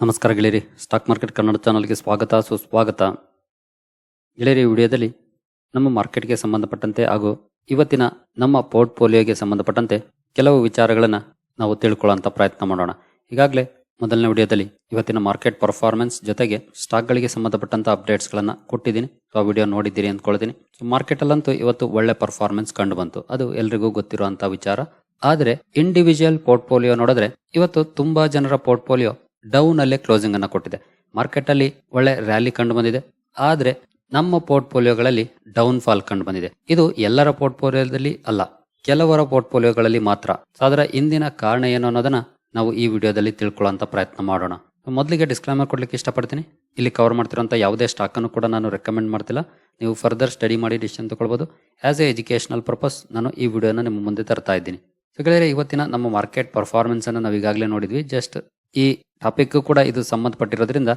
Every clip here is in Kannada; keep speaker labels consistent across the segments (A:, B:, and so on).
A: ನಮಸ್ಕಾರ ಗೆಳೆಯರಿ. ಸ್ಟಾಕ್ ಮಾರ್ಕೆಟ್ ಕನ್ನಡ ಚಾನಲ್ಗೆ ಸ್ವಾಗತ, ಸುಸ್ವಾಗತ. ಗೆಳೆಯರಿ ವಿಡಿಯೋದಲ್ಲಿ ನಮ್ಮ ಮಾರ್ಕೆಟ್ಗೆ ಸಂಬಂಧಪಟ್ಟಂತೆ ಹಾಗೂ ಇವತ್ತಿನ ನಮ್ಮ ಪೋರ್ಟ್ಫೋಲಿಯೋಗೆ ಸಂಬಂಧಪಟ್ಟಂತೆ ಕೆಲವು ವಿಚಾರಗಳನ್ನು ನಾವು ತಿಳ್ಕೊಳ್ಳೋಂಥ ಪ್ರಯತ್ನ ಮಾಡೋಣ. ಈಗಾಗಲೇ ಮೊದಲನೇ ವಿಡಿಯೋದಲ್ಲಿ ಇವತ್ತಿನ ಮಾರ್ಕೆಟ್ ಪರ್ಫಾರ್ಮೆನ್ಸ್ ಜೊತೆಗೆ ಸ್ಟಾಕ್ಗಳಿಗೆ ಸಂಬಂಧಪಟ್ಟಂಥ ಅಪ್ಡೇಟ್ಸ್ಗಳನ್ನು ಕೊಟ್ಟಿದ್ದೀನಿ. ಸೊ ಆ ವಿಡಿಯೋ ನೋಡಿದ್ದೀರಿ ಅಂದ್ಕೊಳ್ತೀನಿ. ಸೊ ಮಾರ್ಕೆಟಲ್ಲಂತೂ ಇವತ್ತು ಒಳ್ಳೆ ಪರ್ಫಾರ್ಮೆನ್ಸ್ ಕಂಡು ಬಂತು. ಅದು ಎಲ್ರಿಗೂ ಗೊತ್ತಿರುವಂಥ ವಿಚಾರ. ಆದರೆ ಇಂಡಿವಿಜುವಲ್ ಪೋರ್ಟ್ಫೋಲಿಯೋ ನೋಡಿದ್ರೆ ಇವತ್ತು ತುಂಬಾ ಜನರ ಪೋರ್ಟ್ಫೋಲಿಯೋ ಡೌನ್ ಅಲ್ಲೇ ಕ್ಲೋಸಿಂಗ್ ಅನ್ನ ಕೊಟ್ಟಿದೆ. ಮಾರ್ಕೆಟ್ ಅಲ್ಲಿ ಒಳ್ಳೆ ರ್ಯಾಲಿ ಕಂಡು ಬಂದಿದೆ. ಆದ್ರೆ ನಮ್ಮ ಪೋರ್ಟ್ಫೋಲಿಯೋಗಳಲ್ಲಿ ಡೌನ್ ಫಾಲ್ ಕಂಡು ಬಂದಿದೆ. ಇದು ಎಲ್ಲರ ಪೋರ್ಟ್ಫೋಲಿಯೋದಲ್ಲಿ ಅಲ್ಲ, ಕೆಲವರ ಪೋರ್ಟ್ಫೋಲಿಯೋಗಳಲ್ಲಿ ಮಾತ್ರ. ಅದರ ಹಿಂದಿನ ಕಾರಣ ಏನು ಅನ್ನೋದನ್ನ ನಾವು ಈ ವಿಡಿಯೋದಲ್ಲಿ ತಿಳ್ಕೊಳ್ಳೋಂಥ ಪ್ರಯತ್ನ ಮಾಡೋಣ. ಮೊದಲಿಗೆ ಡಿಸ್ಕ್ಲೈಮರ್ ಕೊಡ್ಲಿಕ್ಕೆ ಇಷ್ಟಪಡ್ತೀನಿ. ಇಲ್ಲಿ ಕವರ್ ಮಾಡ್ತಿರೋಂಥ ಯಾವುದೇ ಸ್ಟಾಕ್ ಅನ್ನು ಕೂಡ ನಾನು ರೆಕಮೆಂಡ್ ಮಾಡ್ತಿಲ್ಲ. ನೀವು ಫರ್ದರ್ ಸ್ಟಡಿ ಮಾಡಿ ಡಿಸಿಷನ್ ತಗೊಳ್ಬೋದು. ಆಸ್ ಎ ಎಜುಕೇಶನಲ್ ಪರ್ಪಸ್ ನಾನು ಈ ವಿಡಿಯೋನ ನಿಮ್ಮ ಮುಂದೆ ತರ್ತಾ ಇದ್ದೀನಿ. ಇವತ್ತಿನ ನಮ್ಮ ಮಾರ್ಕೆಟ್ ಪರ್ಫಾರ್ಮೆನ್ಸ್ ಅನ್ನು ನಾವು ಈಗಾಗಲೇ ನೋಡಿದ್ವಿ. ಜಸ್ಟ್ ಈ ಟಾಪಿಕ್ ಕೂಡ ಇದು ಸಂಬಂಧಪಟ್ಟಿರೋದ್ರಿಂದ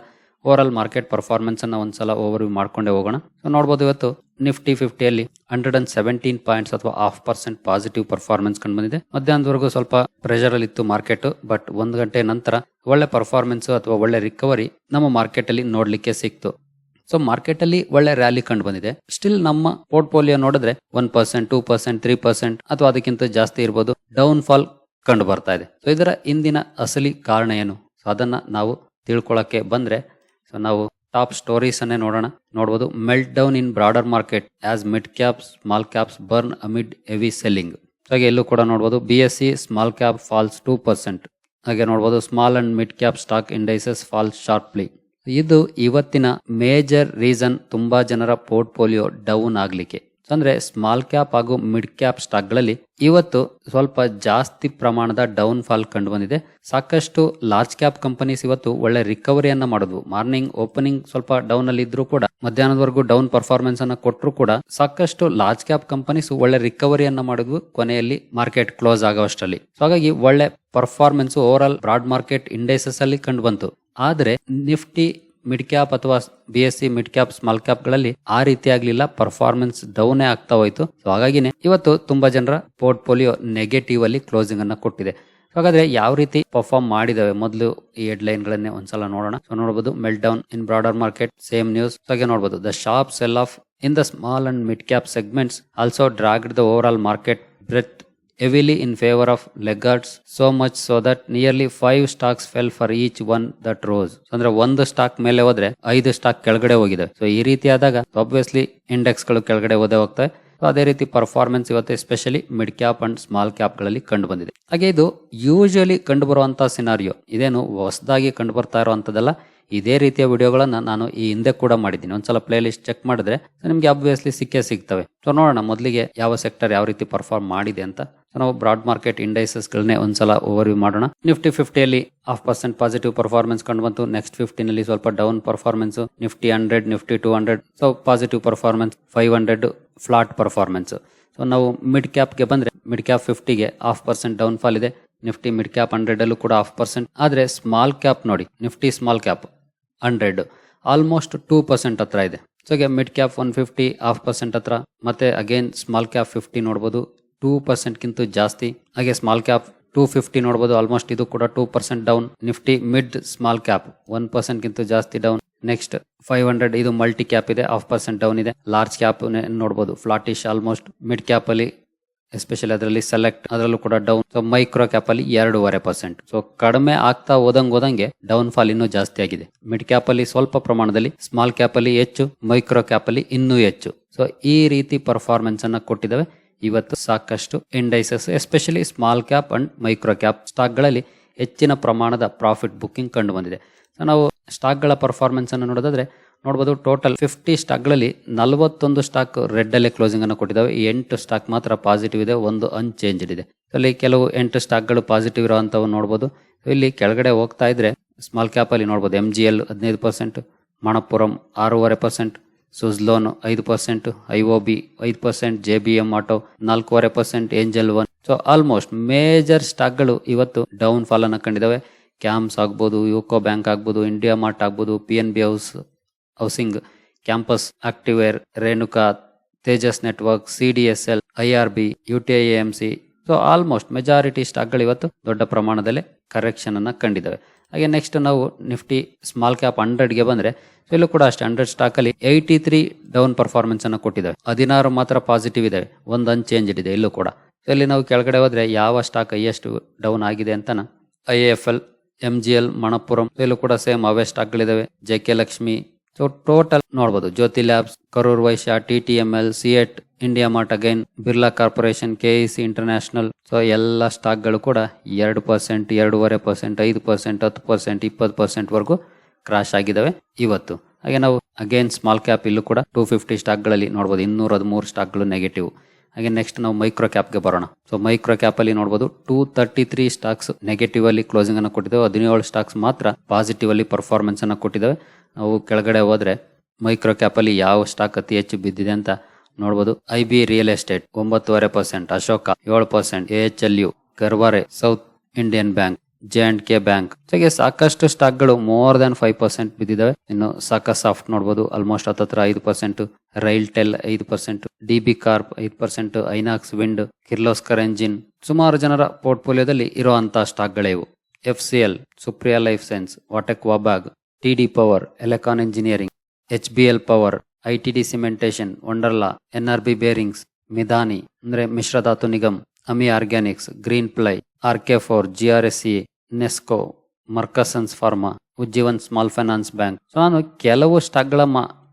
A: ಓವರ್ ಆಲ್ ಮಾರ್ಕೆಟ್ ಪರ್ಫಾರ್ಮೆನ್ಸ್ ಅನ್ನ ಒಂದ್ಸಲ ಓವರ್ ಮಾಡ್ಕೊಂಡೇ ಹೋಗೋಣ. ಸೊ ನೋಡಬಹುದು ಇವತ್ತು ನಿಫ್ಟಿ ಫಿಫ್ಟಿಯಲ್ಲಿ ಹಂಡ್ರೆಡ್ ಅಂಡ್ ಸೆವೆಂಟೀನ್ ಪಾಯಿಂಟ್ಸ್ ಅಥವಾ ಹಾಫ್ ಪರ್ಸೆಂಟ್ ಪಾಸಿಟಿವ್ ಪರ್ಫಾರ್ಮೆನ್ಸ್ ಕಂಡು ಬಂದಿದೆ. ಮಧ್ಯಾಹ್ನದವರೆಗೂ ಸ್ವಲ್ಪ ಪ್ರೆಷರ್ ಅಲ್ಲಿ ಇತ್ತು ಮಾರ್ಕೆಟ್ ಬಟ್ ಒಂದು ಗಂಟೆ ನಂತರ ಒಳ್ಳೆ ಪರ್ಫಾರ್ಮೆನ್ಸ್ ಅಥವಾ ಒಳ್ಳೆ ರಿಕವರಿ ನಮ್ಮ ಮಾರ್ಕೆಟ್ ಅಲ್ಲಿ ನೋಡ್ಲಿಕ್ಕೆ ಸಿಕ್ತು. ಸೊ ಮಾರ್ಕೆಟ್ ಅಲ್ಲಿ ಒಳ್ಳೆ ರ್ಯಾಲಿ ಕಂಡು ಬಂದಿದೆ. ಸ್ಟಿಲ್ ನಮ್ಮ ಪೋರ್ಟ್ಫೋಲಿಯೋ ನೋಡಿದ್ರೆ one percent two percent three percent ಅಥವಾ ಅದಕ್ಕಿಂತ ಜಾಸ್ತಿ ಇರ್ಬೋದು. ಡೌನ್ ಫಾಲ್ ಕಂಡು ಬರ್ತಾ ಇದೆ. ಸೊ ಇದರ ಇಂದಿನ ಅಸಲಿ ಕಾರಣ ಏನು? ಸೊ ಅದನ್ನ ನಾವು ತಿಳ್ಕೊಳಕ್ಕೆ ಬಂದ್ರೆ ಸೊ ನಾವು ಟಾಪ್ ಸ್ಟೋರೀಸ್ ಅನ್ನೇ ನೋಡೋಣ. ನೋಡ್ಬೋದು meltdown in broader market as mid caps small caps burn amid heavy selling ಹಾಗೆ ಎಲ್ಲೂ ಕೂಡ ನೋಡ್ಬೋದು B S E small cap falls two percent ಹಾಗೆ ನೋಡ್ಬೋದು small and mid cap stock indices falls sharply ಇದು ಇವತ್ತಿನ ಮೇಜರ್ ರೀಸನ್ ತುಂಬಾ ಜನರ ಪೋರ್ಟ್ಫೋಲಿಯೋ ಡೌನ್ ಆಗ್ಲಿಕ್ಕೆ. ಅಂದ್ರೆ ಸ್ಮಾಲ್ ಕ್ಯಾಪ್ ಹಾಗೂ ಮಿಡ್ ಕ್ಯಾಪ್ ಸ್ಟಾಕ್ಗಳಲ್ಲಿ ಇವತ್ತು ಸ್ವಲ್ಪ ಜಾಸ್ತಿ ಪ್ರಮಾಣದ ಡೌನ್ ಫಾಲ್ ಕಂಡು ಬಂದಿದೆ ಸಾಕಷ್ಟು ಲಾರ್ಜ್ ಕ್ಯಾಪ್ ಕಂಪನೀಸ್ ಇವತ್ತು ಒಳ್ಳೆ ರಿಕವರಿಯನ್ನ ಮಾಡಿದ್ವು. ಮಾರ್ನಿಂಗ್ ಓಪನಿಂಗ್ ಸ್ವಲ್ಪ ಡೌನ್ ಅಲ್ಲಿ ಇದ್ರು ಕೂಡ, ಮಧ್ಯಾಹ್ನದವರೆಗೂ ಡೌನ್ ಪರ್ಫಾರ್ಮೆನ್ಸ್ ಅನ್ನ ಕೊಟ್ಟರು ಕೂಡ ಸಾಕಷ್ಟು ಲಾರ್ಜ್ ಕ್ಯಾಪ್ ಕಂಪನೀಸ್ ಒಳ್ಳೆ ರಿಕವರಿಯನ್ನ ಮಾಡಿದ್ವು ಕೊನೆಯಲ್ಲಿ ಮಾರ್ಕೆಟ್ ಕ್ಲೋಸ್ ಆಗೋಷ್ಟರಲ್ಲಿ ಸೊ ಹಾಗಾಗಿ ಒಳ್ಳೆ performance overall broad market indexes ಅಲ್ಲಿ ಕಂಡು ಬಂತು. ಆದ್ರೆ ನಿಫ್ಟಿ ಮಿಡ್ ಕ್ಯಾಪ್ ಅಥವಾ B S E mid cap small ಕ್ಯಾಪ್ಗಳಲ್ಲಿ ಆ ರೀತಿ ಆಗ್ಲಿಲ್ಲ. ಪರ್ಫಾರ್ಮೆನ್ಸ್ ಡೌನ್ ಆಗ್ತಾ ಹೋಯ್ತು. ಸೊ ಹಾಗಾಗಿನೇ ಇವತ್ತು ತುಂಬಾ ಜನರ ಪೋರ್ಟ್ಫೋಲಿಯೋ ನೆಗೆಟಿವ್ ಅಲ್ಲಿ ಕ್ಲೋಸಿಂಗ್ ಅನ್ನ ಕೊಟ್ಟಿದೆ. ಹಾಗಾದ್ರೆ ಯಾವ ರೀತಿ ಪರ್ಫಾರ್ಮ್ ಮಾಡಿದಾವೆ? ಮೊದಲು ಈ ಹೆಡ್ ಲೈನ್ ಗಳನ್ನೇ ಒಂದ್ಸಲ ನೋಡೋಣ. ಸೊ ನೋಡಬಹುದು meltdown in broader market same news ಹಾಗೆ ನೋಡಬಹುದು the sharp sell off in the small and mid cap segments also dragged the overall market breadth heavily in favor of laggards so much so that nearly five stocks fell for each one that rose. ಅಂದ್ರೆ ಒಂದು ಸ್ಟಾಕ್ ಮೇಲೆ ಹೋದ್ರೆ ಐದು ಸ್ಟಾಕ್ ಕೆಳಗಡೆ ಹೋಗಿದೆ. ಸೊ ಈ ರೀತಿ ಆದಾಗ ಆಬ್ವಿಯಸ್ಲಿ ಇಂಡೆಕ್ಸ್ಗಳು ಕೆಳಗಡೆ ಹೋದೆ ಹೋಗ್ತವೆ. ಅದೇ ರೀತಿ ಪರ್ಫಾರ್ಮೆನ್ಸ್ ಇವತ್ತು especially mid cap and small ಕ್ಯಾಪ್ಗಳಲ್ಲಿ ಕಂಡು ಬಂದಿದೆ. ಹಾಗೆ ಇದು ಯೂಶಲಿ ಕಂಡು ಬರುವಂತಹ ಸಿನಾರಿಯೋ ಇದೇನು ಹೊಸದಾಗಿ ಕಂಡು ಬರ್ತಾ ಇರುವಂತದಲ್ಲ ಇದೇ ರೀತಿಯ ವಿಡಿಯೋಗಳನ್ನ ನಾನು ಈ ಹಿಂದೆ ಕೂಡ ಮಾಡಿದ್ದೀನಿ. ಒಂದ್ಸಲ ಪ್ಲೇ ಲಿಸ್ಟ್ ಚೆಕ್ ಮಾಡಿದ್ರೆ ನಿಮ್ಗೆ ಆಬ್ವಿಯಸ್ಲಿ ಸಿಕ್ಕೇ ಸಿಗ್ತವೆ. ಸೊ ನೋಡೋಣ ಮೊದಲಿಗೆ ಯಾವ ಸೆಕ್ಟರ್ ಯಾವ ರೀತಿ ಪರ್ಫಾರ್ಮ್ ಮಾಡಿದೆ ಅಂತ. ಸೊ ನಾವು ಬ್ರಾಡ್ ಮಾರ್ಕೆಟ್ ಇಂಡೈಸಸ್ ಗಳನ್ನೇ ಒಂದ್ಸಲ ಓವರ್ ವ್ಯೂ ಮಾಡೋಣ ನಿಫ್ಟಿ ಫಿಫ್ಟಿಯಲ್ಲಿ ಹಾಫ್ ಪರ್ಸೆಂಟ್ ಪಾಸಿಟಿವ್ ಪರ್ಫಾರ್ಮೆನ್ಸ್ ಕಂಡು ಬಂತು. ನೆಕ್ಸ್ಟ್ ಫಿಫ್ಟಿನಲ್ಲಿ ಸ್ವಲ್ಪ down performance Nifty hundred Nifty two hundred so positive performance five hundred flat performance so ನಾವು ಮಿಡ್ ಕ್ಯಾಪ್ಗೆ ಬಂದ್ರೆ ಮಿಡ್ ಕ್ಯಾಪ್ ಫಿಫ್ಟಿಗೆ ಹಾಫ್ ಪರ್ಸೆಂಟ್ ಡೌನ್ ಫಾಲ್ ಇದೆ. ನಿಫ್ಟಿ ಮಿಡ್ ಕ್ಯಾಪ್ ಹಂಡ್ರೆಡ್ ಅಲ್ಲೂ ಕೂಡ ಹಾಫ್ ಪರ್ಸೆಂಟ್ ಆದ್ರೆ ಸ್ಮಾಲ್ ಕ್ಯಾಪ್ ನೋಡಿ Nifty small cap hundred almost two percent ಹತ್ರ ಇದೆ. So mid cap one fifty half percent ಹತ್ರ. ಮತ್ತೆ ಅಗೇನ್ ಸ್ಮಾಲ್ ಕ್ಯಾಪ್ ಫಿಫ್ಟಿ ನೋಡಬಹುದು ಟೂ ಪರ್ಸೆಂಟ್ಗಿಂತ ಜಾಸ್ತಿ. ಹಾಗೆ ಸ್ಮಾಲ್ ಕ್ಯಾಪ್ ಟೂ ಫಿಫ್ಟಿ ನೋಡಬಹುದು ಆಲ್ಮೋಸ್ಟ್ ಇದು ಕೂಡ two percent down Nifty mid small cap one ಪರ್ಸೆಂಟ್ಗಿಂತ ಜಾಸ್ತಿ ಡೌನ್ ನೆಕ್ಸ್ಟ್ ಫೈವ್ ಹಂಡ್ರೆಡ್ ಇದು ಮಲ್ಟಿ ಕ್ಯಾಪ್ ಇದೆ ಹಾಫ್ ಪರ್ಸೆಂಟ್ ಡೌನ್ ಇದೆ. ಲಾರ್ಜ್ ಕ್ಯಾಪ್ ನೋಡಬಹುದು ಫ್ಲಾಟಿಶ್ ಆಲ್ಮೋಸ್ಟ್ ಮಿಡ್ ಕ್ಯಾಪ್ ಅಲ್ಲಿ ಎಸ್ಪೆಷಲಿ ಅದರಲ್ಲಿ ಸೆಲೆಕ್ಟ್ ಅದರಲ್ಲೂ ಕೂಡ ಡೌನ್ ಸೊ ಮೈಕ್ರೋ ಕ್ಯಾಪ್ ಅಲ್ಲಿ ಎರಡೂವರೆ ಪರ್ಸೆಂಟ್ ಸೊ ಕಡಿಮೆ ಆಗ್ತಾ ಹೋದಂಗ್ ಹೋದಂಗೆ ಡೌನ್ ಫಾಲ್ ಇನ್ನೂ ಜಾಸ್ತಿ ಆಗಿದೆ. ಮಿಡ್ ಕ್ಯಾಪ್ ಅಲ್ಲಿ ಸ್ವಲ್ಪ ಪ್ರಮಾಣದಲ್ಲಿ ಸ್ಮಾಲ್ ಕ್ಯಾಪ್ ಅಲ್ಲಿ ಹೆಚ್ಚು ಮೈಕ್ರೋ ಕ್ಯಾಪ್ ಅಲ್ಲಿ ಇನ್ನೂ ಹೆಚ್ಚು. ಸೊ ಈ ರೀತಿ ಪರ್ಫಾರ್ಮೆನ್ಸ್ ಅನ್ನ ಕೊಟ್ಟಿದ್ದಾವೆ. ಇವತ್ತು ಸಾಕಷ್ಟು indices especially small cap and micro cap ಸ್ಟಾಕ್ಗಳಲ್ಲಿ ಹೆಚ್ಚಿನ ಪ್ರಮಾಣದ ಪ್ರಾಫಿಟ್ ಬುಕ್ಕಿಂಗ್ ಕಂಡು ಬಂದಿದೆ ಸೊ ನಾವು ಸ್ಟಾಕ್ಗಳ ಪರ್ಫಾರ್ಮೆನ್ಸ್ ಅನ್ನು ನೋಡೋದಾದ್ರೆ, ನೋಡ್ಬೋದು ಟೋಟಲ್ ಫಿಫ್ಟಿ ಸ್ಟಾಕ್ಗಳಲ್ಲಿ ನಲವತ್ತೊಂದು ಸ್ಟಾಕ್ ರೆಡ್ ಅಲ್ಲೇ ಕ್ಲೋಸಿಂಗ್ ಅನ್ನು ಕೊಟ್ಟಿದ್ದಾವೆ. ಎಂಟು ಸ್ಟಾಕ್ ಮಾತ್ರ ಪಾಸಿಟಿವ್ ಇದೆ, ಒಂದು ಅನ್ಚೇಂಜ್ಡ್ ಇದೆ. ಅಲ್ಲಿ ಕೆಲವು ಎಂಟು ಸ್ಟಾಕ್ಗಳು ಪಾಸಿಟಿವ್ ಇರುವಂತವು ನೋಡ್ಬೋದು. ಇಲ್ಲಿ ಕೆಳಗಡೆ ಹೋಗ್ತಾ ಇದ್ರೆ ಸ್ಮಾಲ್ ಕ್ಯಾಪ್ ಅಲ್ಲಿ ನೋಡಬಹುದು ಎಂ ಜಿ ಎಲ್ ಹದಿನೈದು ಪರ್ಸೆಂಟ್ ಮಣಪುರಂ ಆರೂವರೆ ಪರ್ಸೆಂಟ್ ಸುಜ್ಲೋನ್ ಐದು ಪರ್ಸೆಂಟ್ ಐ ಒ ಬಿ ಐದು percent J B M auto ನಾಲ್ಕೂವರೆ percent Angel One. So almost major ಸ್ಟಾಕ್ಗಳು ಇವತ್ತು ಡೌನ್ ಫಾಲ್ ಅನ್ನ ಕಂಡಿದ್ದಾವೆ ಕ್ಯಾಂಪ್ಸ್ ಆಗ್ಬೋದು ಯುಕೋ ಬ್ಯಾಂಕ್ ಆಗ್ಬೋದು ಇಂಡಿಯಾ ಮಾರ್ಟ್ ಆಗ್ಬೋದು P N B house housing Campus Activewear Renuka Tejas network C D S L I R B U T I M C so almost majority ಸ್ಟಾಕ್ಗಳು ಇವತ್ತು ದೊಡ್ಡ ಪ್ರಮಾಣದಲ್ಲಿ ಕರೆಕ್ಷನ್ ಅನ್ನು ಕಂಡಿದ್ದಾವೆ. ಹಾಗೆ ನೆಕ್ಸ್ಟ್ ನಾವು ನಿಫ್ಟಿ ಸ್ಮಾಲ್ ಕ್ಯಾಪ್ ಹಂಡ್ರೆಡ್ಗೆ ಬಂದರೆ ಸೊ ಇಲ್ಲೂ ಕೂಡ ಅಷ್ಟೇ ಹಂಡ್ರೆಡ್ ಸ್ಟಾಕಲ್ಲಿ ಏಯ್ಟಿ ತ್ರೀ ಡೌನ್ ಪರ್ಫಾರ್ಮೆನ್ಸ್ ಅನ್ನು ಕೊಟ್ಟಿದ್ದಾವೆ. ಹದಿನಾರು ಮಾತ್ರ ಪಾಸಿಟಿವ್ ಇದಾವೆ ಒಂದು ಅನ್ಚೇಂಜ್ ಇದೆ ಇಲ್ಲೂ ಕೂಡ. ಸೊ ಇಲ್ಲಿ ನಾವು ಕೆಳಗಡೆ ಹೋದರೆ ಯಾವ ಸ್ಟಾಕ್ ಹೈಯೆಸ್ಟ್ ಡೌನ್ ಆಗಿದೆ ಅಂತನ I F L M G L Manappuram ಇಲ್ಲೂ ಕೂಡ ಸೇಮ್ ಅವೇ ಸ್ಟಾಕ್ಗಳಿದಾವೆ J K Lakshmi so total ನೋಡ್ಬೋದು. Jyothy labs Karur Vysya T T M L CEAT IndiaMART again Birla corporation K C international so ಎಲ್ಲ ಸ್ಟಾಕ್ಗಳು ಕೂಡ ಎರಡು ಪರ್ಸೆಂಟ್ ಎರಡೂವರೆ ಪರ್ಸೆಂಟ್ ಐದು ಪರ್ಸೆಂಟ್ ಹತ್ತು ಪರ್ಸೆಂಟ್ ಇಪ್ಪತ್ತು ಪರ್ಸೆಂಟ್ ವರೆಗೂ ಕ್ರಾಶ್ ಆಗಿದ್ದಾವೆ ಇವತ್ತು. ಹಾಗೆ ನಾವು ಅಗೇನ್ ಸ್ಮಾಲ್ ಕ್ಯಾಪ್ ಇಲ್ಲೂ ಕೂಡ ಟೂ ಫಿಫ್ಟಿ ಸ್ಟಾಕ್ಗಳಲ್ಲಿ ನೋಡ್ಬೋದು. ಇನ್ನೂರ ಹದಿಮೂರು ಸ್ಟಾಕ್ಗಳು ನೆಗೆಟಿವ್ ಹಾಗೆ ನೆಕ್ಸ್ಟ್ ನಾವು ಮೈಕ್ರೋ ಕ್ಯಾಪ್ಗೆ ಬರೋಣ. ಸೊ ಮೈಕ್ರೋ ಕ್ಯಾಪ್ ಅಲ್ಲಿ ನೋಡಬಹುದು two thirty three stocks negative ಅಲ್ಲಿ ಕ್ಲೋಸಿಂಗ್ ಅನ್ನು ಕೊಟ್ಟಿದ್ದಾವೆ ಹದಿನೇಳು ಸ್ಟಾಕ್ಸ್ ಮಾತ್ರ ಪಾಸಿಟಿವ್ ಅಲ್ಲಿ ಪರ್ಫಾರ್ಮೆನ್ಸ್ ಅನ್ನು ಕೊಟ್ಟಿದ್ದಾವೆ ನಾವು ಕೆಳಗಡೆ ಹೋದ್ರೆ ಮೈಕ್ರೋ ಕ್ಯಾಪ್ ಅಲ್ಲಿ ಯಾವ ಸ್ಟಾಕ್ ಅತಿ ಹೆಚ್ಚು ಬಿದ್ದಿದೆ ಅಂತ ನೋಡಬಹುದು ಐ ಬಿ ರಿಯಲ್ ಎಸ್ಟೇಟ್, ಒಂಬತ್ತುವರೆ ಪರ್ಸೆಂಟ್, ಅಶೋಕ, ಏಳು percent H L U, Garware, south Indian bank, J and K bank. ಜೊತೆಗೆ ಸಾಕಷ್ಟು ಸ್ಟಾಕ್ಗಳು ಮೋರ್ ದನ್ ಫೈವ್ ಪರ್ಸೆಂಟ್ ಬಿದ್ದಿದ್ದಾವೆ ಇನ್ನು ಸಾಕ ಸಾಫ್ಟ್ ನೋಡಬಹುದು ಆಲ್ಮೋಸ್ಟ್ ಹತ್ತತ್ರ ಐದು ಪರ್ಸೆಂಟ್ ರೈಲ್ ಟೆಲ್ ಐದು ಪರ್ಸೆಂಟ್, ಡಿ ಬಿ ಕಾರ್ಪ್ ಐದು percent, Inox wind, Kirloskar engine. ಸುಮಾರು ಜನರ ಪೋರ್ಟ್ಫೋಲಿಯೋದಲ್ಲಿ ಇರುವಂತಹ ಸ್ಟಾಕ್ ಇವು. F C L, Supriya life science VA Tech Wabag T D power, electron engineering H B L power I T D cementation Wonderla N R B bearings Midhani ಅಂದ್ರೆ Mishradhatu Nigam Ami organics green ply R K forge R S C Nesco Marksans pharma Ujjivan small finance bank so ನಾನು ಕೆಲವು ಸ್ಟಾಕ್ಗಳ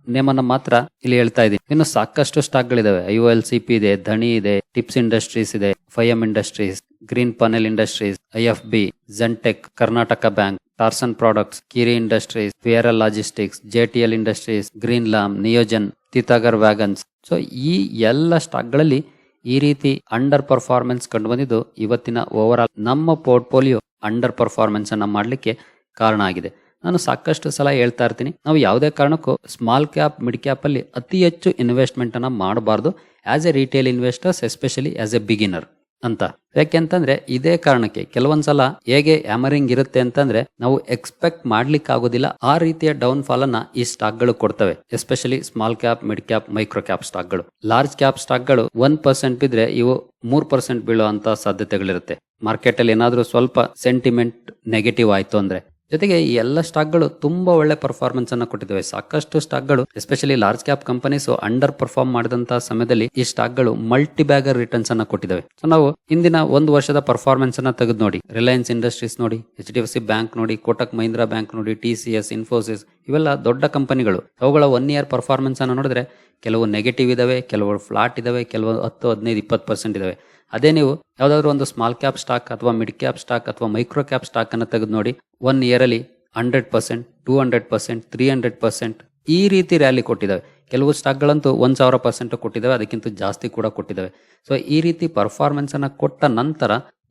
A: ನೇಮನ್ನ ಮಾತ್ರ ಇಲ್ಲಿ ಹೇಳ್ತಾ ಇದ್ದೀನಿ. ಇನ್ನು ಸಾಕಷ್ಟು ಸ್ಟಾಕ್ಗಳಿದಾವೆ. ಐ ಎಲ್, ಸಿ ಪಿ ಇದೆ, ಧಣಿ ಇದೆ, ಟಿಪ್ಸ್ ಇಂಡಸ್ಟ್ರೀಸ್ ಇದೆ Fiem industries green panel industries, I F B Zentec Karnataka bank, Tarsons products, Kiri industries ಫಿಯರಲ್ logistics JTL industries, green lam, Neogen, Titagarh wagons. So ಈ ಎಲ್ಲ ಸ್ಟಾಕ್ಗಳಲ್ಲಿ ಈ ರೀತಿ ಅಂಡರ್ ಪರ್ಫಾರ್ಮೆನ್ಸ್ ಕಂಡು ಬಂದಿದ್ದು ಇವತ್ತಿನ ಓವರ್ ಆಲ್ ನಮ್ಮ ಪೋರ್ಟ್ಫೋಲಿಯೋ ಅಂಡರ್ ಪರ್ಫಾರ್ಮೆನ್ಸ್ ಅನ್ನ ಮಾಡಲಿಕ್ಕೆ ಕಾರಣ ಆಗಿದೆ. ನಾನು ಸಾಕಷ್ಟು ಸಲ ಹೇಳ್ತಾ ಇರ್ತೀನಿ, ನಾವು ಯಾವುದೇ ಕಾರಣಕ್ಕೂ ಸ್ಮಾಲ್ ಕ್ಯಾಪ್ ಮಿಡ್ ಕ್ಯಾಪ್ ಅಲ್ಲಿ ಅತಿ ಹೆಚ್ಚು ಇನ್ವೆಸ್ಟ್ಮೆಂಟ್ ಅನ್ನ ಮಾಡಬಾರ್ದು. As a retail investors especially as a beginner ಅಂತ. ಯಾಕೆಂತಂದ್ರೆ ಇದೇ ಕಾರಣಕ್ಕೆ ಕೆಲವೊಂದ್ಸಲ ಹೇಗೆ ಹ್ಯಾಮರಿಂಗ್ ಇರುತ್ತೆ ಅಂತಂದ್ರೆ ನಾವು ಎಕ್ಸ್ಪೆಕ್ಟ್ ಮಾಡ್ಲಿಕ್ಕೆ ಆಗೋದಿಲ್ಲ ಆ ರೀತಿಯ ಡೌನ್ ಫಾಲ್ ಅನ್ನ ಈ ಸ್ಟಾಕ್ಗಳು ಕೊಡ್ತವೆ. Especially small cap, mid cap, micro cap ಸ್ಟಾಕ್ಗಳು ಲಾರ್ಜ್ ಕ್ಯಾಪ್ ಸ್ಟಾಕ್ಗಳು ಒನ್ ಪರ್ಸೆಂಟ್ ಬಿದ್ರೆ ಇವು ಮೂರ್ ಪರ್ಸೆಂಟ್ ಬೀಳುವಂತ ಸಾಧ್ಯತೆಗಳಿರುತ್ತೆ. ಮಾರ್ಕೆಟ್ ಅಲ್ಲಿ ಏನಾದ್ರೂ ಸ್ವಲ್ಪ ಸೆಂಟಿಮೆಂಟ್ ನೆಗೆಟಿವ್ ಆಯ್ತು ಅಂದ್ರೆ ಜೊತೆಗೆ ಈ ಎಲ್ಲ ಸ್ಟಾಕ್ಗಳು ತುಂಬಾ ಒಳ್ಳೆ ಪರ್ಫಾರ್ಮೆನ್ಸ್ ಅನ್ನ ಕೊಟ್ಟಿದ್ದಾವೆ. ಸಾಕಷ್ಟು ಸ್ಟಾಕ್ಗಳು especially large cap companies under perform ಮಾಡಿದಂತಹ ಸಮಯದಲ್ಲಿ ಈ ಸ್ಟಾಕ್ಗಳು ಮಲ್ಟಿ ಬ್ಯಾಗರ್ ರಿಟರ್ನ್ಸ್ ಅನ್ನ ಕೊಟ್ಟಿದ್ದಾವೆ. ಸೊ ನಾವು ಇಂದಿನ ಒಂದು ವರ್ಷದ ಪರ್ಫಾರ್ಮೆನ್ಸ್ ಅನ್ನ ತೆಗೆದು ನೋಡಿ ರಿಲಯನ್ಸ್ ಇಂಡಸ್ಟ್ರೀಸ್ ನೋಡಿ ಎಚ್ ಡಿ ಸಿ ಬ್ಯಾಂಕ್ ನೋಡಿ ಕೋಟಕ್ ಮಹೀಂದ್ರಾ ಬ್ಯಾಂಕ್ ನೋಡಿ ಟಿ ಇನ್ಫೋಸಿಸ್ ಇವೆಲ್ಲ ದೊಡ್ಡ ಕಂಪನಿಗಳು ಅವುಗಳ ಒನ್ ಇಯರ್ ಪರ್ಫಾರ್ಮೆನ್ಸ್ ಅನ್ನ ನೋಡಿದ್ರೆ ಕೆಲವು ನೆಗೆಟಿವ್ ಇದಾವೆ, ಕೆಲವು ಫ್ಲಾಟ್ ಇದಾವೆ, ಕೆಲವು ಹತ್ತು, ಹದಿನೈದು, ಇಪ್ಪತ್ತು ಪರ್ಸೆಂಟ್ ಇದಾವೆ. ಅದೇ ನೀವು ಯಾವ್ದಾದ್ರು ಒಂದು ಸ್ಮಾಲ್ ಕ್ಯಾಪ್ ಸ್ಟಾಕ್ ಅಥವಾ ಮಿಡ್ ಕ್ಯಾಪ್ ಸ್ಟಾಕ್ ಅಥವಾ ಮೈಕ್ರೋ ಕ್ಯಾಪ್ ಸ್ಟಾಕ್ ಅನ್ನು ತೆಗೆದು ನೋಡಿ ಒನ್ ಇಯರ್ ಅಲ್ಲಿ hundred percent two hundred percent three hundred percent ಈ ರೀತಿ ರ್ಯಾಲಿ ಕೊಟ್ಟಿದ್ದಾವೆ ಕೆಲವು ಸ್ಟಾಕ್ಗಳಂತೂ ಒಂದು ಸಾವಿರ ಪರ್ಸೆಂಟ್ ಕೊಟ್ಟಿದ್ದಾವೆ ಅದಕ್ಕಿಂತ ಜಾಸ್ತಿ ಕೂಡ ಕೊಟ್ಟಿದ್ದಾವೆ ಸೊ ಈ ರೀತಿ ಪರ್ಫಾರ್ಮೆನ್ಸ್ ಅನ್ನ ಕೊಟ್ಟ ನಂತರ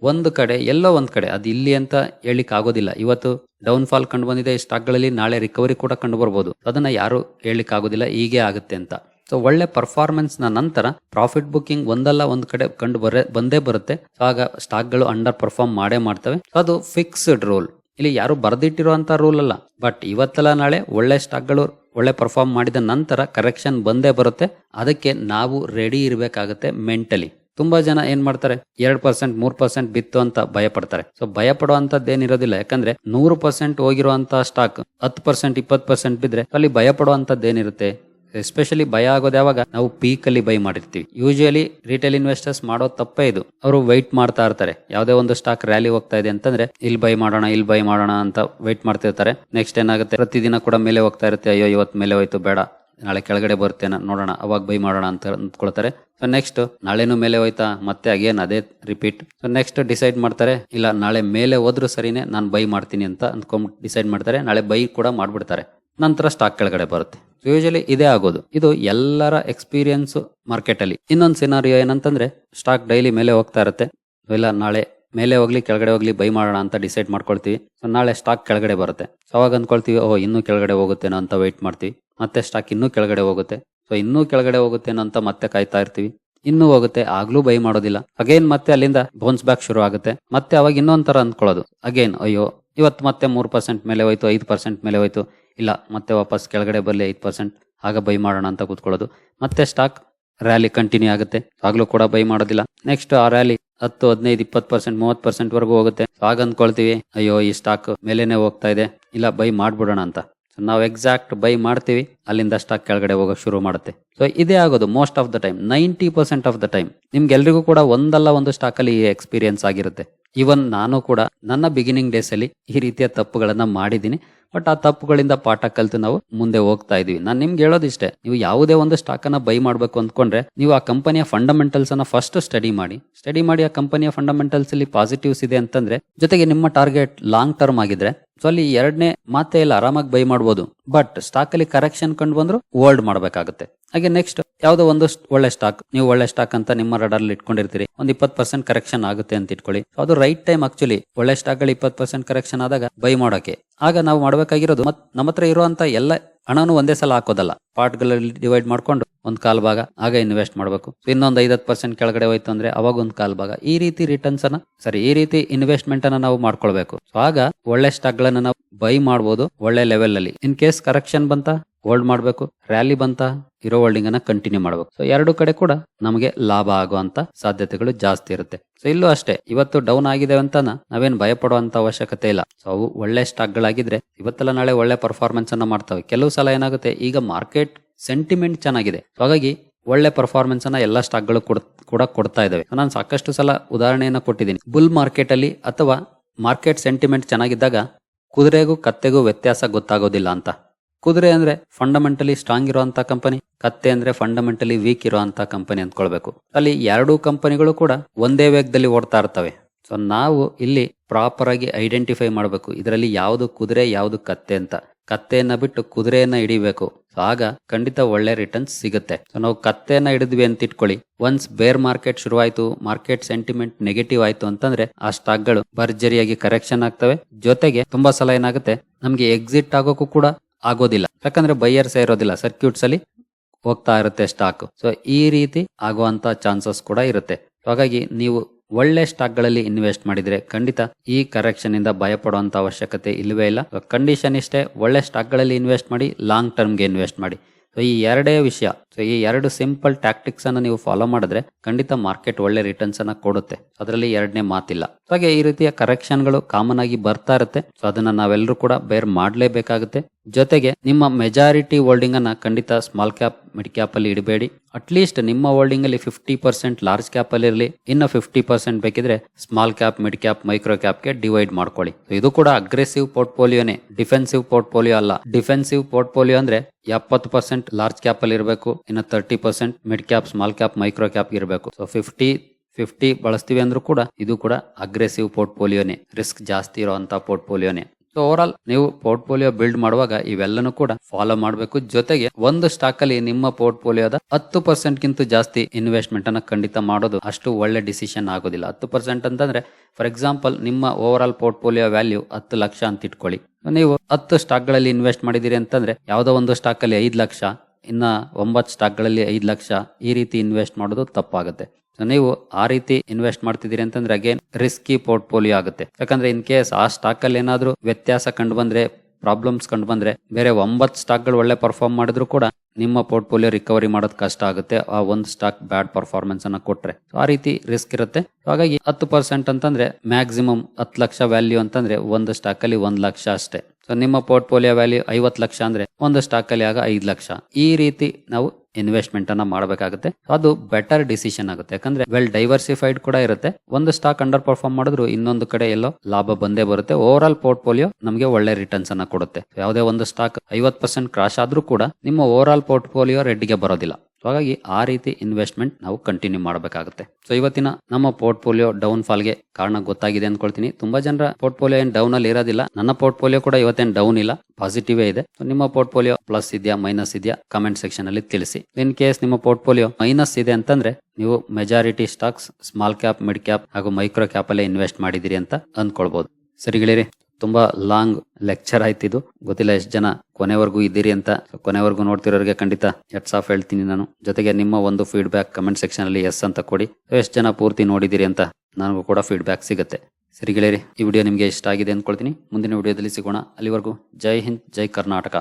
A: ಒಂದು ಕಡೆ, ಎಲ್ಲೋ ಒಂದು ಕಡೆ, ಅದು ಇಲ್ಲಿ ಅಂತ ಹೇಳಿಕ್ ಆಗೋದಿಲ್ಲ. ಇವತ್ತು ಡೌನ್ ಫಾಲ್ ಕಂಡು ಬಂದಿದೆ ಸ್ಟಾಕ್ಗಳಲ್ಲಿ ನಾಳೆ ರಿಕವರಿ ಕೂಡ ಕಂಡು ಬರ್ಬೋದು. ಅದನ್ನ ಯಾರು ಹೇಳಿಕ್ ಆಗೋದಿಲ್ಲ, ಹೀಗೆ ಆಗುತ್ತೆ ಅಂತ. ಸೊ ಒಳ್ಳೆ ಪರ್ಫಾರ್ಮೆನ್ಸ್ನ ನಂತರ ಪ್ರಾಫಿಟ್ ಬುಕಿಂಗ್ ಒಂದಲ್ಲ ಒಂದ್ ಕಡೆ ಕಂಡು ಬರ, ಬಂದೇ ಬರುತ್ತೆ. ಸೊ ಆಗ ಸ್ಟಾಕ್ಗಳು ಅಂಡರ್ ಪರ್ಫಾರ್ಮ್ ಮಾಡೇ ಮಾಡ್ತವೆ. ಸೊ ಅದು ಫಿಕ್ಸ್ಡ್ ರೂಲ್ ಇಲ್ಲಿ ಯಾರು ಬರೆದಿಟ್ಟಿರುವಂತ ರೂಲ್ ಅಲ್ಲ. ಬಟ್ ಇವತ್ತಲ್ಲ ನಾಳೆ ಒಳ್ಳೆ ಸ್ಟಾಕ್ಗಳು ಒಳ್ಳೆ ಪರ್ಫಾರ್ಮ್ ಮಾಡಿದ ನಂತರ ಕರೆಕ್ಷನ್ ಬಂದೇ ಬರುತ್ತೆ. ಅದಕ್ಕೆ ನಾವು ರೆಡಿ ಇರಬೇಕಾಗುತ್ತೆ ಮೆಂಟಲಿ ತುಂಬಾ ಜನ ಏನ್ ಮಾಡ್ತಾರೆ? ಎರಡ್ ಪರ್ಸೆಂಟ್ ಮೂರ್ ಪರ್ಸೆಂಟ್ ಬಿತ್ತು ಅಂತ ಭಯ ಪಡ್ತಾರೆ ಸೊ ಭಯ ಪಡುವಂತದ್ದು ಏನಿರೋದಿಲ್ಲ ಯಾಕಂದ್ರೆ ನೂರು ಪರ್ಸೆಂಟ್ ಹೋಗಿರುವಂತಹ ಸ್ಟಾಕ್ ಹತ್ತು ಪರ್ಸೆಂಟ್ ಇಪ್ಪತ್ತು ಪರ್ಸೆಂಟ್ ಬಿದ್ರೆ ಅಲ್ಲಿ ಭಯ ಪಡುವಂತದ್ದು ಏನಿರುತ್ತೆ? ಎಸ್ಪೆಷಲಿ ಭಯ ಆಗೋದು ಯಾವಾಗ? ನಾವು ಪೀಕ್ ಅಲ್ಲಿ ಬೈ ಮಾಡಿರ್ತೀವಿ. ಯೂಶಲಿ ರಿಟೇಲ್ ಇನ್ವೆಸ್ಟರ್ಸ್ ಮಾಡೋ ತಪ್ಪೇ ಇದು. ಅವರು ವೈಟ್ ಮಾಡ್ತಾ ಇರ್ತಾರೆ. ಯಾವುದೇ ಒಂದು ಸ್ಟಾಕ್ ರ್ಯಾಲಿ ಹೋಗ್ತಾ ಇದೆ ಅಂತಂದ್ರೆ, ಇಲ್ಲಿ ಬೈ ಮಾಡೋಣ, ಇಲ್ಲಿ ಬೈ ಮಾಡೋಣ ಅಂತ ವೈಟ್ ಮಾಡ್ತಿರ್ತಾರೆ. ನೆಕ್ಸ್ಟ್ ಏನಾಗುತ್ತೆ? ಪ್ರತಿದಿನ ಕೂಡ ಮೇಲೆ ಹೋಗ್ತಾ ಇರುತ್ತೆ. ಅಯ್ಯೋ, ಇವತ್ತು ಮೇಲೆ ಹೋಯ್ತು, ಬೇಡ. ನಾಳೆ ಕೆಳಗಡೆ ಬರ್ತೇನೆ ನೋಡೋಣ, ಅವಾಗ ಬೈ ಮಾಡೋಣ ಅಂತ ಅಂದ್ಕೊಳ್ತಾರೆ. ಸೊ ನೆಕ್ಸ್ಟ್ ನಾಳೆನೂ ಮೇಲೆ ಹೋಯ್ತಾ? ಮತ್ತೆ ಅಗೇನ್ ಅದೇ ರಿಪೀಟ್ ಸೊ ನೆಕ್ಸ್ಟ್ ಡಿಸೈಡ್ ಮಾಡ್ತಾರೆ, ಇಲ್ಲ, ನಾಳೆ ಮೇಲೆ ಹೋದ್ರೂ ಸರಿನೇ, ನಾನು ಬೈ ಮಾಡ್ತೀನಿ ಅಂತ ಅಂದ್ಕೊಂಡ್ ಡಿಸೈಡ್ ಮಾಡ್ತಾರೆ. ನಾಳೆ ಬೈ ಕೂಡ ಮಾಡ್ಬಿಡ್ತಾರೆ. ನಂತರ ಸ್ಟಾಕ್ ಕೆಳಗಡೆ ಬರುತ್ತೆ. ಯೂಶಲಿ ಇದೇ ಆಗೋದು. ಇದು ಎಲ್ಲರ ಎಕ್ಸ್ಪೀರಿಯನ್ಸ್ ಮಾರ್ಕೆಟ್ ಅಲ್ಲಿ. ಇನ್ನೊಂದು ಸಿನಾರಿಯೋ ಏನಂತಂದ್ರೆ ಸ್ಟಾಕ್ ಡೈಲಿ ಮೇಲೆ ಹೋಗ್ತಾ ಇರುತ್ತೆ. ಇಲ್ಲ, ನಾಳೆ ಮೇಲೆ ಹೋಗ್ಲಿ, ಕೆಳಗಡೆ ಹೋಗ್ಲಿ ಬೈ ಮಾಡೋಣ ಅಂತ ಡಿಸೈಡ್ ಮಾಡ್ಕೊಳ್ತೀವಿ. ಸೊ ನಾಳೆ ಸ್ಟಾಕ್ ಕೆಳಗಡೆ ಬರುತ್ತೆ. ಸೊ ಅವಾಗ ಅಂದ್ಕೊಳ್ತೀವಿ ಓ ಇನ್ನೂ ಕೆಳಗಡೆ ಹೋಗುತ್ತೇನೋ ಅಂತ ವೆಯ್ಟ್ ಮಾಡ್ತೀವಿ. ಮತ್ತೆ ಸ್ಟಾಕ್ ಇನ್ನೂ ಕೆಳಗಡೆ ಹೋಗುತ್ತೆ. ಸೊ ಇನ್ನೂ ಕೆಳಗಡೆ ಹೋಗುತ್ತೇನೋ ಅಂತ ಮತ್ತೆ ಕಾಯ್ತಾ ಇರ್ತೀವಿ. ಇನ್ನೂ ಹೋಗುತ್ತೆ, ಆಗ್ಲೂ ಬೈ ಮಾಡೋದಿಲ್ಲ. ಅಗೇನ್ ಮತ್ತೆ ಅಲ್ಲಿಂದ ಬೌನ್ಸ್ ಬ್ಯಾಕ್ ಶುರು ಆಗುತ್ತೆ. ಮತ್ತೆ ಅವಾಗ ಇನ್ನೊಂಥರ ಅಂದ್ಕೊಳ್ಳೋದು ಅಗೇನ್ ಅಯ್ಯೋ, ಇವತ್ತು ಮತ್ತೆ ಮೂರು ಪರ್ಸೆಂಟ್ ಮೇಲೆ ಹೋಯ್ತು, ಐದು ಪರ್ಸೆಂಟ್ ಮೇಲೆ ಹೋಯ್ತು. ಇಲ್ಲ, ಮತ್ತೆ ವಾಪಸ್ ಕೆಳಗಡೆ ಬರಲಿ ಐದು ಪರ್ಸೆಂಟ್, ಆಗ ಬೈ ಮಾಡೋಣ ಅಂತ ಕೂತ್ಕೊಳ್ಳೋದು. ಮತ್ತೆ ಸ್ಟಾಕ್ ರ್ಯಾಲಿ ಕಂಟಿನ್ಯೂ ಆಗುತ್ತೆ. ಆಗ್ಲೂ ಕೂಡ ಬೈ ಮಾಡೋದಿಲ್ಲ. ನೆಕ್ಸ್ಟ್ ಆ ರ್ಯಾಲಿ ಹತ್ತು, ಹದಿನೈದು, ಇಪ್ಪತ್ತು ಪರ್ಸೆಂಟ್, ಮೂವತ್ತು ಪರ್ಸೆಂಟ್ ವರೆಗೂ ಹೋಗುತ್ತೆ. ಆಗ ಅಂದ್ಕೊಳ್ತೀವಿ ಅಯ್ಯೋ, ಈ ಸ್ಟಾಕ್ ಮೇಲೇನೆ ಹೋಗ್ತಾ ಇದೆ. ಇಲ್ಲ ಬೈ ಮಾಡ್ಬಿಡೋಣ ಅಂತ. ನಾವು ಎಕ್ಸಾಕ್ಟ್ ಬೈ ಮಾಡ್ತೀವಿ, ಅಲ್ಲಿಂದ ಸ್ಟಾಕ್ ಕೆಳಗಡೆ ಹೋಗೋಕೆ ಶುರು ಮಾಡುತ್ತೆ. ಸೊ ಇದೇ ಆಗೋದು most of the time ninety percent of the time ನಿಮ್ಗೆಲ್ರಿಗೂ ಕೂಡ ಒಂದಲ್ಲ ಒಂದು ಸ್ಟಾಕ್ ಅಲ್ಲಿ ಎಕ್ಸ್ಪೀರಿಯನ್ಸ್ ಆಗಿರುತ್ತೆ. ಇವನ್ ನಾನು ಕೂಡ ನನ್ನ ಬಿಗಿನಿಂಗ್ ಡೇಸ್ ಅಲ್ಲಿ ಈ ರೀತಿಯ ತಪ್ಪುಗಳನ್ನ ಮಾಡಿದ್ದೀನಿ. ಬಟ್ ಆ ತಪ್ಪುಗಳಿಂದ ಪಾಠ ಕಲಿತು ನಾವು ಮುಂದೆ ಹೋಗ್ತಾ ಇದೀವಿ. ನಾನು ನಿಮ್ಗೆ ಹೇಳೋದಿಷ್ಟೇ, ನೀವು ಯಾವುದೇ ಒಂದು ಸ್ಟಾಕ್ ಅನ್ನ ಬೈ ಮಾಡಬೇಕು ಅಂದ್ಕೊಂಡ್ರೆ ನೀವು ಆ ಕಂಪನಿಯ ಫಂಡಮೆಂಟಲ್ಸ್ ಅನ್ನ ಫಸ್ಟ್ ಸ್ಟಡಿ ಮಾಡಿ. ಸ್ಟಡಿ ಮಾಡಿ ಆ ಕಂಪನಿಯ ಫಂಡಮೆಂಟಲ್ಸ್ ಅಲ್ಲಿ ಪಾಸಿಟಿವ್ಸ್ ಇದೆ ಅಂತಂದ್ರೆ, ಜೊತೆಗೆ ನಿಮ್ಮ ಟಾರ್ಗೆಟ್ ಲಾಂಗ್ ಟರ್ಮ್ ಆಗಿದ್ರೆ ಸೊ ಅಲ್ಲಿ ಎರಡನೇ ಮಾತೆ ಇಲ್ಲ ಆರಾಮಾಗಿ ಬೈ ಮಾಡ್ಬೋದು. ಬಟ್ ಸ್ಟಾಕ್ ಅಲ್ಲಿ ಕರೆಕ್ಷನ್ ಕಂಡು ಬಂದ್ರು ಹೋಲ್ಡ್ ಮಾಡಬೇಕಾಗುತ್ತೆ. ಹಾಗೆ ನೆಕ್ಸ್ಟ್ ಯಾವುದೋ ಒಂದು ಒಳ್ಳೆ ಸ್ಟಾಕ್ ನೀವು ಒಳ್ಳೆ ಸ್ಟಾಕ್ ಅಂತ ನಿಮ್ಮ ರಡರ್ ಇಟ್ಕೊಂಡಿರ್ತೀರಿ. ಒಂದು ಇಪ್ಪತ್ತು ಪರ್ಸೆಂಟ್ ಕರೆಕ್ಷನ್ ಆಗುತ್ತೆ ಅಂತ ಇಟ್ಕೊಳ್ಳಿ. ಅದು ರೈಟ್ ಟೈಮ್ ಆಕ್ಚುಲಿ ಒಳ್ಳೆ ಸ್ಟಾಕ್ಗಳು ಇಪ್ಪತ್ತು ಪರ್ಸೆಂಟ್ ಕರೆಕ್ಷನ್ ಆದಾಗ ಬೈ ಮಾಡೋಕೆ. ಆಗ ನಾವು ಮಾಡಬೇಕಾಗಿರೋದು ಮತ್ ನಮ್ಮ ಹತ್ರ ಇರುವಂತ ಎಲ್ಲ ಹಣನು ಒಂದೇ ಸಲ ಹಾಕೋದಲ್ಲ. ಪಾರ್ಟ್ಗಳಲ್ಲಿ ಡಿವೈಡ್ ಮಾಡ್ಕೊಂಡು ಒಂದ್ ಕಾಲ್ ಭಾಗ, ಆಗ ಇನ್ವೆಸ್ಟ್ ಮಾಡಬೇಕು. ಇನ್ನೊಂದು ಐದತ್ತು ಪರ್ಸೆಂಟ್ ಕೆಳಗಡೆ ಹೋಯ್ತು ಅಂದ್ರೆ ಅವಾಗ ಒಂದ್ ಕಾಲ್ ಭಾಗ. ಈ ರೀತಿ ರಿಟರ್ನ್ಸ್ ಅನ್ನ ಸರಿ ಈ ರೀತಿ ಇನ್ವೆಸ್ಟ್ಮೆಂಟ್ ಅನ್ನ ನಾವು ಮಾಡ್ಕೊಳ್ಬೇಕು. ಸೊ ಆಗ ಒಳ್ಳೆ ಸ್ಟಾಕ್ ಗಳನ್ನ ನಾವು ಬೈ ಮಾಡಬಹುದು ಒಳ್ಳೆ ಲೆವೆಲ್ ಅಲ್ಲಿ. ಇನ್ ಕೇಸ್ ಕರೆಕ್ಷನ್ ಬಂತ ಹೋಲ್ಡ್ ಮಾಡಬೇಕು ರ್ಯಾಲಿ ಬಂತ, ಇರೋ ಹೋಲ್ಡಿಂಗ್ ಅನ್ನ ಕಂಟಿನ್ಯೂ ಮಾಡಬೇಕು. ಸೊ ಎರಡು ಕಡೆ ಕೂಡ ನಮಗೆ ಲಾಭ ಆಗುವಂತ ಸಾಧ್ಯತೆಗಳು ಜಾಸ್ತಿ ಇರುತ್ತೆ. ಸೊ ಇಲ್ಲೂ ಅಷ್ಟೇ, ಇವತ್ತು ಡೌನ್ ಆಗಿದೆ ಅಂತ ನಾವೇನ್ ಭಯ ಪಡುವಂತ ಅವಶ್ಯಕತೆ ಇಲ್ಲ. ಸೊ ಅವು ಒಳ್ಳೆ ಸ್ಟಾಕ್ ಗಳಾಗಿದ್ರೆ, ಇವತ್ತೆಲ್ಲ ನಾಳೆ ಒಳ್ಳೆ ಪರ್ಫಾರ್ಮೆನ್ಸ್ ಅನ್ನ ಮಾಡ್ತವೆ. ಕೆಲವು ಸಲ ಏನಾಗುತ್ತೆ, ಈಗ ಮಾರ್ಕೆಟ್ ಸೆಂಟಿಮೆಂಟ್ ಚೆನ್ನಾಗಿದೆ. ಹಾಗಾಗಿ ಒಳ್ಳೆ ಪರ್ಫಾರ್ಮೆನ್ಸ್ ಅನ್ನ ಎಲ್ಲಾ ಸ್ಟಾಕ್ಗಳು ಕೂಡ ಕೊಡ್ತಾ ಇದಾವೆ. ನಾನು ಸಾಕಷ್ಟು ಸಲ ಉದಾಹರಣೆಯನ್ನ ಕೊಟ್ಟಿದ್ದೀನಿ. ಬುಲ್ ಮಾರ್ಕೆಟ್ ಅಲ್ಲಿ ಅಥವಾ ಮಾರ್ಕೆಟ್ ಸೆಂಟಿಮೆಂಟ್ ಚೆನ್ನಾಗಿದ್ದಾಗ ಕುದುರೆಗೂ ಕತ್ತೆಗೂ ವ್ಯತ್ಯಾಸ ಗೊತ್ತಾಗೋದಿಲ್ಲ ಅಂತ. ಕುದುರೆ ಅಂದ್ರೆ ಫಂಡಮೆಂಟಲಿ ಸ್ಟ್ರಾಂಗ್ ಇರುವಂತ ಕಂಪನಿ ಕತ್ತೆ ಅಂದ್ರೆ ಫಂಡಮೆಂಟಲಿ ವೀಕ್ ಇರುವಂತಹ ಕಂಪನಿ ಅಂದ್ಕೊಳ್ಬೇಕು. ಅಲ್ಲಿ ಎರಡೂ ಕಂಪನಿಗಳು ಕೂಡ ಒಂದೇ ವೇಗದಲ್ಲಿ ಓಡ್ತಾ ಇರ್ತವೆ. ಸೊ ನಾವು ಇಲ್ಲಿ ಪ್ರಾಪರ್ ಆಗಿ ಐಡೆಂಟಿಫೈ ಮಾಡಬೇಕು. ಇದರಲ್ಲಿ ಯಾವುದು ಕುದುರೆ, ಯಾವುದು ಕತ್ತೆ ಅಂತ. ಕತ್ತೆಯನ್ನ ಬಿಟ್ಟು ಕುದುರೆಯನ್ನ ಹಿಡಿಬೇಕು. ಆಗ ಖಂಡಿತ ಒಳ್ಳೆ ರಿಟರ್ನ್ಸ್ ಸಿಗುತ್ತೆ. ಸೊ ನಾವು ಕತ್ತೆಯನ್ನ ಹಿಡಿದ್ವಿ ಅಂತ ಇಟ್ಕೊಳ್ಳಿ. ಒನ್ಸ್ ಬೇರ್ ಮಾರ್ಕೆಟ್ ಶುರುವಾಯಿತು ಮಾರ್ಕೆಟ್ ಸೆಂಟಿಮೆಂಟ್ ನೆಗೆಟಿವ್ ಆಯ್ತು ಅಂತಂದ್ರೆ ಆ ಸ್ಟಾಕ್ಗಳು ಭರ್ಜರಿಯಾಗಿ ಕರೆಕ್ಷನ್ ಆಗ್ತವೆ. ಜೊತೆಗೆ ತುಂಬಾ ಸಲ ಏನಾಗುತ್ತೆ? ನಮ್ಗೆ ಎಕ್ಸಿಟ್ ಆಗೋಕ್ಕೂ ಕೂಡ ಆಗೋದಿಲ್ಲ. ಯಾಕಂದ್ರೆ ಬೈಯರ್ಸ್ ಇರೋದಿಲ್ಲ. ಸರ್ಕ್ಯೂಟ್ಸ್ ಅಲ್ಲಿ ಹೋಗ್ತಾ ಇರುತ್ತೆ ಸ್ಟಾಕ್ ಸೊ ಈ ರೀತಿ ಆಗುವಂತ ಚಾನ್ಸಸ್ ಕೂಡ ಇರುತ್ತೆ. ಹಾಗಾಗಿ ನೀವು ಒಳ್ಳೆ ಸ್ಟಾಕ್ಗಳಲ್ಲಿ ಇನ್ವೆಸ್ಟ್ ಮಾಡಿದ್ರೆ ಖಂಡಿತ ಈ ಕರೆಕ್ಷನ್ ಇಂದ ಭಯ ಪಡುವಂತ ಅವಶ್ಯಕತೆ ಇಲ್ಲವೇ ಇಲ್ಲ. ಕಂಡೀಷನ್ ಇಷ್ಟೇ. ಒಳ್ಳೆ ಸ್ಟಾಕ್ಗಳಲ್ಲಿ ಇನ್ವೆಸ್ಟ್ ಮಾಡಿ ಲಾಂಗ್ ಟರ್ಮ್ಗೆ ಇನ್ವೆಸ್ಟ್ ಮಾಡಿ. ಸೊ ಈ ಎರಡೇ ವಿಷಯ ಸೊ ಈ ಎರಡು ಸಿಂಪಲ್ ಟ್ಯಾಕ್ಟಿಕ್ಸ್ ಅನ್ನು ನೀವು ಫಾಲೋ ಮಾಡಿದ್ರೆ ಖಂಡಿತ ಮಾರ್ಕೆಟ್ ಒಳ್ಳೆ ರಿಟರ್ನ್ಸ್ ಅನ್ನ ಕೊಡುತ್ತೆ. ಅದರಲ್ಲಿ ಎರಡನೇ ಮಾತಿಲ್ಲ. ಹಾಗೆ ಈ ರೀತಿಯ ಕರೆಕ್ಷನ್ಗಳು ಕಾಮನ್ ಆಗಿ ಬರ್ತಾ ಇರುತ್ತೆ. ಸೊ ಅದನ್ನ ನಾವೆಲ್ಲರೂ ಕೂಡ ಬೇರ್ ಮಾಡಲೇಬೇಕಾಗುತ್ತೆ. ಜೊತೆಗೆ ನಿಮ್ಮ ಮೆಜಾರಿಟಿ ಹೋಲ್ಡಿಂಗ್ ಅನ್ನ ಖಂಡಿತ ಸ್ಮಾಲ್ ಕ್ಯಾಪ್ ಮಿಡ್ ಕ್ಯಾಪ್ ಅಲ್ಲಿ ಇಡಬೇಡಿ. ಅಟ್ಲೀಸ್ಟ್ ನಿಮ್ಮ ಹೋಲ್ಡಿಂಗ್ ಅಲ್ಲಿ ಫಿಫ್ಟಿ ಪರ್ಸೆಂಟ್ ಲಾರ್ಜ್ ಕ್ಯಾಪ್ ಅಲ್ಲಿ ಇರಲಿ. ಇನ್ನು ಫಿಫ್ಟಿ ಪರ್ಸೆಂಟ್ ಬೇಕಿದ್ರೆ small cap mid cap micro ಕ್ಯಾಪ್ಗೆ divide ಮಾಡ್ಕೊಳ್ಳಿ. ಇದು ಕೂಡ ಅಗ್ರೆಸಿವ್ ಪೋರ್ಟ್ಫೋಲಿಯೋನೇ ಡಿಫೆನ್ಸಿವ್ ಪೋರ್ಟ್ಫೋಲಿಯೋ ಅಲ್ಲ. ಡಿಫೆನ್ಸಿವ್ ಪೋರ್ಟ್ಫೋಲಿಯೋ ಅಂದ್ರೆ ಎಪ್ಪತ್ತು ಪರ್ಸೆಂಟ್ ಲಾರ್ಜ್ ಕ್ಯಾಪ್ ಅಲ್ಲಿ ಇರಬೇಕು. ಇನ್ನು thirty percent mid cap small cap micro cap ಇರಬೇಕು. ಸೊ ಫಿಫ್ಟಿ ಫಿಫ್ಟಿ ಬಳಸ್ತೀವಿ ಅಂದ್ರೂ ಕೂಡ ಇದು ಕೂಡ ಅಗ್ರೆಸಿವ್ ಪೋರ್ಟ್ಫೋಲಿಯೋನೇ ರಿಸ್ಕ್ ಜಾಸ್ತಿ ಇರುವಂತ ಪೋರ್ಟ್ಫೋಲಿಯೋನೇ ಸೊ ಓವರ್ ಆಲ್ ನೀವು ಪೋರ್ಟ್ಫೋಲಿಯೋ ಬಿಲ್ಡ್ ಮಾಡುವಾಗ ಇವೆಲ್ಲನೂ ಕೂಡ ಫಾಲೋ ಮಾಡಬೇಕು. ಜೊತೆಗೆ ಒಂದು ಸ್ಟಾಕ್ ಅಲ್ಲಿ ನಿಮ್ಮ ಪೋರ್ಟ್ಫೋಲಿಯೋದ ಹತ್ತು ಪರ್ಸೆಂಟ್ ಗಿಂತ ಜಾಸ್ತಿ ಇನ್ವೆಸ್ಟ್ಮೆಂಟ್ ಅನ್ನ ಖಂಡಿತ ಮಾಡೋದು ಅಷ್ಟು ಒಳ್ಳೆ ಡಿಸಿಷನ್ ಆಗೋದಿಲ್ಲ. ಹತ್ತು ಪರ್ಸೆಂಟ್ ಅಂತಂದ್ರೆ ಫಾರ್ ಎಕ್ಸಾಂಪಲ್ ನಿಮ್ಮ ಓವರ್ ಆಲ್ ಪೋರ್ಟ್ಫೋಲಿಯೋ ವ್ಯಾಲ್ಯೂ ಹತ್ತು ಲಕ್ಷ ಅಂತ ಇಟ್ಕೊಳ್ಳಿ. ನೀವು ಹತ್ತು ಸ್ಟಾಕ್ಗಳಲ್ಲಿ ಇನ್ವೆಸ್ಟ್ ಮಾಡಿದಿರಿ ಅಂತಂದ್ರೆ, ಯಾವುದೋ ಒಂದು ಸ್ಟಾಕ್ ಅಲ್ಲಿ ಐದು ಲಕ್ಷ ಇನ್ನ ಒಂಬತ್ತು ಸ್ಟಾಕ್ಗಳಲ್ಲಿ ಐದು ಲಕ್ಷ ಈ ರೀತಿ ಇನ್ವೆಸ್ಟ್ ಮಾಡೋದು ತಪ್ಪಾಗುತ್ತೆ. ಸೊ ನೀವು ಆ ರೀತಿ ಇನ್ವೆಸ್ಟ್ ಮಾಡ್ತಿದ್ದೀರಿ ಅಂತಂದ್ರೆ ಅಗೇನ್ ರಿಸ್ಕಿ ಪೋರ್ಟ್ಫೋಲಿಯೋ ಆಗುತ್ತೆ. ಯಾಕಂದ್ರೆ ಇನ್ ಕೇಸ್ ಆ ಸ್ಟಾಕ್ ಅಲ್ಲಿ ಏನಾದ್ರು ವ್ಯತ್ಯಾಸ ಕಂಡು ಬಂದ್ರೆ ಪ್ರಾಬ್ಲಮ್ಸ್ ಕಂಡು ಬಂದ್ರೆ, ಬೇರೆ ಒಂಬತ್ತು ಸ್ಟಾಕ್ಗಳು ಒಳ್ಳೆ ಪರ್ಫಾರ್ಮ್ ಮಾಡಿದ್ರು ಕೂಡ ನಿಮ್ಮ ಪೋರ್ಟ್ಫೋಲಿಯೋ ರಿಕವರಿ ಮಾಡೋದು ಕಷ್ಟ ಆಗುತ್ತೆ. ಆ ಒಂದು ಸ್ಟಾಕ್ ಬ್ಯಾಡ್ ಪರ್ಫಾರ್ಮೆನ್ಸ್ ಅನ್ನ ಕೊಟ್ರೆ. ಆ ರೀತಿ ರಿಸ್ಕ್ ಇರುತ್ತೆ. ಹಾಗಾಗಿ ಹತ್ತು ಪರ್ಸೆಂಟ್ ಅಂತಂದ್ರೆ ಮ್ಯಾಕ್ಸಿಮಮ್ ಹತ್ತು ಲಕ್ಷ ವ್ಯಾಲ್ಯೂ ಅಂತಂದ್ರೆ ಒಂದು ಸ್ಟಾಕ್ ಅಲ್ಲಿ ಒಂದ್ ಲಕ್ಷ ಅಷ್ಟೇ. ಸೊ ನಿಮ್ಮ ಪೋರ್ಟ್ಫೋಲಿಯೋ ವ್ಯಾಲ್ಯೂ ಐವತ್ತು ಲಕ್ಷ ಅಂದ್ರೆ ಒಂದು ಸ್ಟಾಕ್ ಅಲ್ಲಿ ಆಗ ಐದು ಲಕ್ಷ. ಈ ರೀತಿ ನಾವು ಇನ್ವೆಸ್ಟ್ಮೆಂಟ್ ಅನ್ನ ಮಾಡಬೇಕಾಗುತ್ತೆ. ಅದು ಬೆಟರ್ ಡಿಸಿಷನ್ ಆಗುತ್ತೆ. ಯಾಕಂದ್ರೆ ವೆಲ್ ಡೈವರ್ಸಿಫೈಡ್ ಕೂಡ ಇರುತ್ತೆ. ಒಂದು ಸ್ಟಾಕ್ ಅಂಡರ್ ಪರ್ಫಾರ್ಮ್ ಮಾಡಿದ್ರು ಇನ್ನೊಂದು ಕಡೆ ಎಲ್ಲೋ ಲಾಭ ಬಂದೇ ಬರುತ್ತೆ. ಓವರ್ ಆಲ್ ಪೋರ್ಟ್ಫೋಲಿಯೋ ನಮಗೆ ಒಳ್ಳೆ ರಿಟರ್ನ್ಸ್ ಅನ್ನ ಕೊಡುತ್ತೆ. ಯಾವುದೇ ಒಂದು ಸ್ಟಾಕ್ ಐವತ್ ಪರ್ಸೆಂಟ್ ಕ್ರಾಶ್ ಆದ್ರೂ ಕೂಡ ನಿಮ್ಮ ಓವರ್ ಆಲ್ ಪೋರ್ಟ್ಫೋಲಿಯೋ ರೆಡ್ಗೆ ಬರೋದಿಲ್ಲ. ಹಾಗಾಗಿ ಆ ರೀತಿ ಇನ್ವೆಸ್ಟ್ಮೆಂಟ್ ನಾವು ಕಂಟಿನ್ಯೂ ಮಾಡಬೇಕಾಗುತ್ತೆ. ಸೊ ಇವತ್ತಿನ ನಮ್ಮ ಪೋರ್ಟ್ಫೋಲಿಯೋ ಡೌನ್ ಫಾಲ್ಗೆ ಕಾರಣ ಗೊತ್ತಾಗಿದೆ ಅಂದ್ಕೊಳ್ತೀನಿ ತುಂಬಾ ಜನರ ಪೋರ್ಟ್ಫೋಲಿಯೋ ಏನ್ ಡೌನ್ ಅಲ್ಲಿ ಇರೋದಿಲ್ಲ. ನನ್ನ ಪೋರ್ಟ್ಫೋಲಿಯೋ ಕೂಡ ಇವತ್ತೇನು ಡೌನ್ ಇಲ್ಲ. ಪಾಸಿಟಿವ್ ಇದೆ. ನಿಮ್ಮ ಪೋರ್ಟ್ಫೋಲಿಯೋ ಪ್ಲಸ್ ಇದೆಯಾ ಮೈನಸ್ ಇದೆಯಾ ಕಮೆಂಟ್ ಸೆಕ್ಷನ್ ಅಲ್ಲಿ ತಿಳಿಸಿ. ಇನ್ ಕೇಸ್ ನಿಮ್ಮ ಪೋರ್ಟ್ಫೋಲಿಯೋ ಮೈನಸ್ ಇದೆ ಅಂತಂದ್ರೆ ನೀವು majority stocks small cap mid cap ಹಾಗೂ ಮೈಕ್ರೋ ಕ್ಯಾಪ್ ಅಲ್ಲೇ ಇನ್ವೆಸ್ಟ್ ಮಾಡಿದಿರಿ ಅಂತ ಅಂದ್ಕೊಳ್ಬಹುದು ಸರಿ ಗೆಳೆಯರಿ ತುಂಬಾ ಲಾಂಗ್ ಲೆಕ್ಚರ್ ಆಯ್ತಿದು ಗೊತ್ತಿಲ್ಲ ಎಷ್ಟು ಜನ ಕೊನೆವರೆಗೂ ಇದ್ದೀರಿ ಅಂತ. ಕೊನೆವರೆಗೂ ನೋಡ್ತಿರೋರಿಗೆ ಖಂಡಿತ ಎಟ್ಸ್ ಆಫ್ ಹೇಳ್ತೀನಿ ನಾನು. ಜೊತೆಗೆ ನಿಮ್ಮ ಒಂದು ಫೀಡ್ಬ್ಯಾಕ್ ಕಮೆಂಟ್ ಸೆಕ್ಷನ್ ಅಲ್ಲಿ ಎಸ್ ಅಂತ ಕೊಡಿ. ಎಷ್ಟು ಜನ ಪೂರ್ತಿ ನೋಡಿದಿರಿ ಅಂತ ನನಗೂ ಕೂಡ ಫೀಡ್ಬ್ಯಾಕ್ ಸಿಗುತ್ತೆ. ಸರಿ ಗೆಳೆಯರಿ, ಈ ವಿಡಿಯೋ ನಿಮಗೆ ಇಷ್ಟ ಆಗಿದೆ ಅಂದ್ಕೊಳ್ತೀನಿ. ಮುಂದಿನ ವಿಡಿಯೋದಲ್ಲಿ ಸಿಗೋಣ. ಅಲ್ಲಿವರೆಗೂ ಜೈ ಹಿಂದ್, ಜೈ ಕರ್ನಾಟಕ.